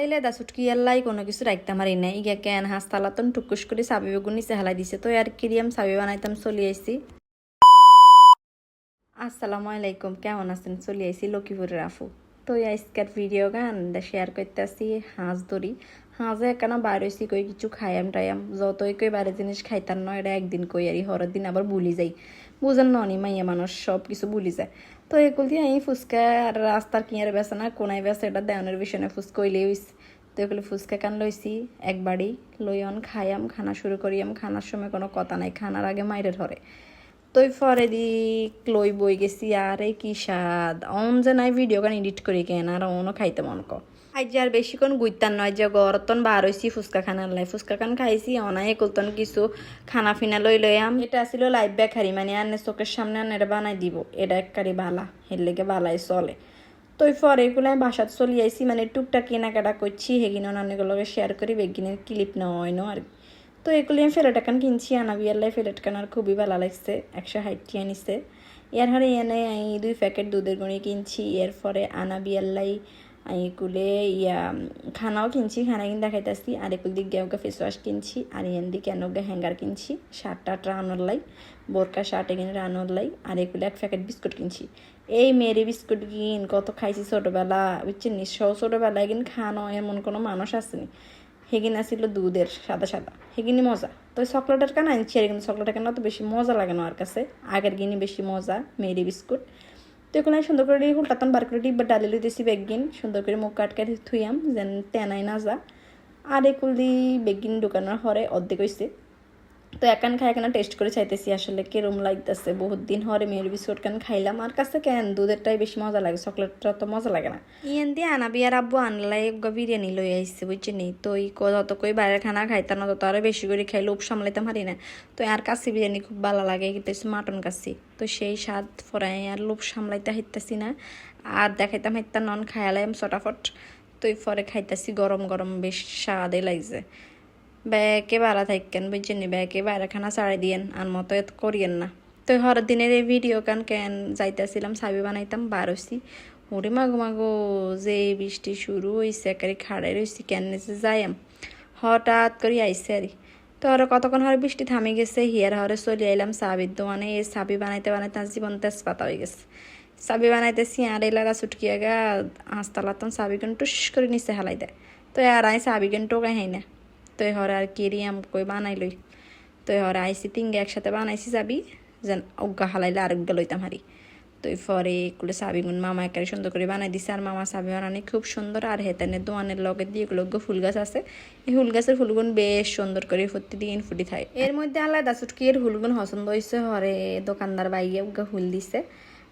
এই লেদা ছুটকি এল্লাই কোনো কিছু রাখতে পারি না ইগা কেন হাসতালাতন টুকুস করে সাবি বেগুন নিচে হালাই দিছে। তো আর কিরিয়াম সাবি বানাইতাম, চলি আইছি। আসসালামু আলাইকুম, কেমন আছেন? চলি আইছি লক্ষ্মীপুরের আফু তো আজকের ভিডিও গান শেয়ার করতেছি, হাঁস ধরি। হাঁসে একখানা বাইরে হয়েছি কই কিছু খাইয়াম টাইয়াম। যতই কই বাইরে জিনিস খাইতাম না, এটা একদিন কই আরি হরের দিন আবার ভুলি যাই। বুঝেন ননি মাইয়া মানুষ সব কিছু ভুলি যায়। তো এগুলো দিয়ে আমি ফুচকা আর রাস্তার কিনারে বেছে না, কোনায় বেছে এটা দেওয়ানের বিষয়ে ফুচকা হইলেই হইছে। তো এগুলো ফুচকা কান লইছি একবারই লইয়ন খাইয়াম, খানা শুরু করিয়াম। খানার সময় কোনো কথা নাই, খানার আগে মাইরে ধরে। তই ফরে দি লই বই গেছি, আরে কি স্বাদ। অন যে নাই ভিডিও গান এডিট করি কেন, আর অনও খাইতে মন ক। আজ আর বেশিক্ষণ গুইতান নয় যে গরতন বার হয়েছি ফুচকা খানার লাই। ফুচকা খান খাইছি অনাই কুলতন কিছু খানা ফিনা লই লইয়াম এটা আসিল লাইভ বেকারি মানে আনে চোখের সামনে আনে এটা বানাই দিব। এটা এককারি বালা এর লেগে বালাই চলে। তই পরে এগুলো আমি বাসাত চলি আইছি মানে টুকটাক কেনাকাটা করছি সেগিনে অনেকগুলোকে শেয়ার করি, বেগিনের ক্লিপ হয় না আর। তো এগুলি আমি ফেলেট একান কিনছি, আনা বিয়াল্লাই ফেলেট কানার খুবই ভালো লাগছে, একশো হাইটটি আনিছে এর হারে এনে আমি দুই প্যাকেট দুধের গুঁড়ি কিনছি, এর পরে আনা বিয়াল্লাই আমি কুলে ইয়া, খানাও কিনছি, খানা কিনে দেখাইতেছি। আর একুল দিক গেউকে ফেস ওয়াশ কিনছি, আর ইয়ান দিক কেন হ্যাঙ্গার কিনছি। শার্টটা রানোর লাই, বোরকা শার্ট এখানে রানোর লাই, আর এগুলো এক প্যাকেট বিস্কুট কিনছি। এই মেরি বিস্কুট কিন কত খাইছি ছোটোবেলা, বুঝছেন সব ছোটোবেলায় কিন খানো এমন কোনো মানুষ আসেনি। হেগিন আসিল দুধের সাদা সাদা। হেগিনি মজা। তো চকলেটের কেন আনছি আর কিন্তু চকলেটের কেন তো বেশি মজা লাগে না আর কাছে। আগের গিনি বেশি মজা, মেরি বিস্কুট। তো এগুলো সুন্দর করে উল্টাতন বার করে ডিব্বা ডালি লইতেছি বেগিন সুন্দর করে মুখ কাটকে থুইয়াম, যেন তেনাই না যা। আর এগুলি বেগিন দোকানের হরে অর্ধেক হয়েছে তো একান খাই এখানে টেস্ট করে চাইতেছি আসলে কিরম লাগতেছে। বহুত দিন হরে মেয়ের বিস্কুট কেন খাইলাম। আর কাছে কেন? দুধেরটাই বেশি মজা লাগে, চকলেটটা তো মজা লাগে না। ইয়ান দিয়ে আনা আর আব্বু আনলাই বিরিয়ানি লই আইসছে বুঝছি নি? তো এই যত কই বাইরের খানা খাইতাম না তত আরও বেশি করে খাই, লোভ সামলাইতাম পারি না। তো আর কাছে বিরিয়ানি খুব ভালো লাগে, কিন্তু মাটন কাছি। তো সেই স্বাদ ফরাই আর লোভ সামলাইতে হাইতাছি না। আর দেখাইতাম হাইতাম নন খায়ালাম চটাফট। তো পরে খাইতাছি গরম গরম বেশ স্বাদে লাগছে। ব্যাকে বাড়া থাকেন বুঝছেন ব্যাকে বাইরে খানা ছাড়াই দিয়েন, আর মতো এত করিয়েন না। তো হরের দিনের এই ভিডিও কান কেন যাইতেছিলাম, সাবি বানাইতাম, বার হইছি। ওরে মাগো মাগো, যে বৃষ্টি শুরু হয়েছে একারি খাড়াই রয়েছি কেন নিচে যাইম হঠাৎ করে আইসে আরি। তো আর কতক্ষণ হরে বৃষ্টি থামে গেছে, হিয়ার হরে চলে আইলাম সাবির দোকানে, এই সাবি বানাইতে বানাইতে জীবন তেজপাতা হয়ে গেছে। সাবি বানাইতেছি, আর এলাকা ছুটকি আগা হাসতালাতন সাবিগুন টুস করে নিচে হালাই দেয়। তো আর আই সাবিগুন টোকাই হাই না। তো হরে আর কেরিয়াম কই বানাই লই তো হরে আইসি তিনগে একসাথে বানাইছি যাবি, যেন অজ্ঞা হালাইলে আর অজ্ঞা লইতাম হারি তো পরে এগুলো সাবিগুন মামা একারে সুন্দর করে বানাই দিছে আর মামা সাবি বানানি খুব সুন্দর আর হেতানে দোয়ানের লগে দিয়ে এগুলো ফুল গাছ আছে। এই ফুল গাছের ফুলগুন বেশ সুন্দর করে দিয়ে ফুটি থাকে এর মধ্যে আলাদা চুটকি এর ফুলগুন পছন্দ হয়েছে হরে দোকানদার বাইয়ে উগা ফুল দিছে।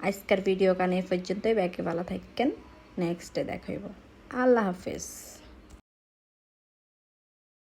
আজকের ভিডিও কানে পর্যন্ত ব্যাকে ভালো থাকেন নেক্সট দেখাইব আল্লাহ হাফেজ।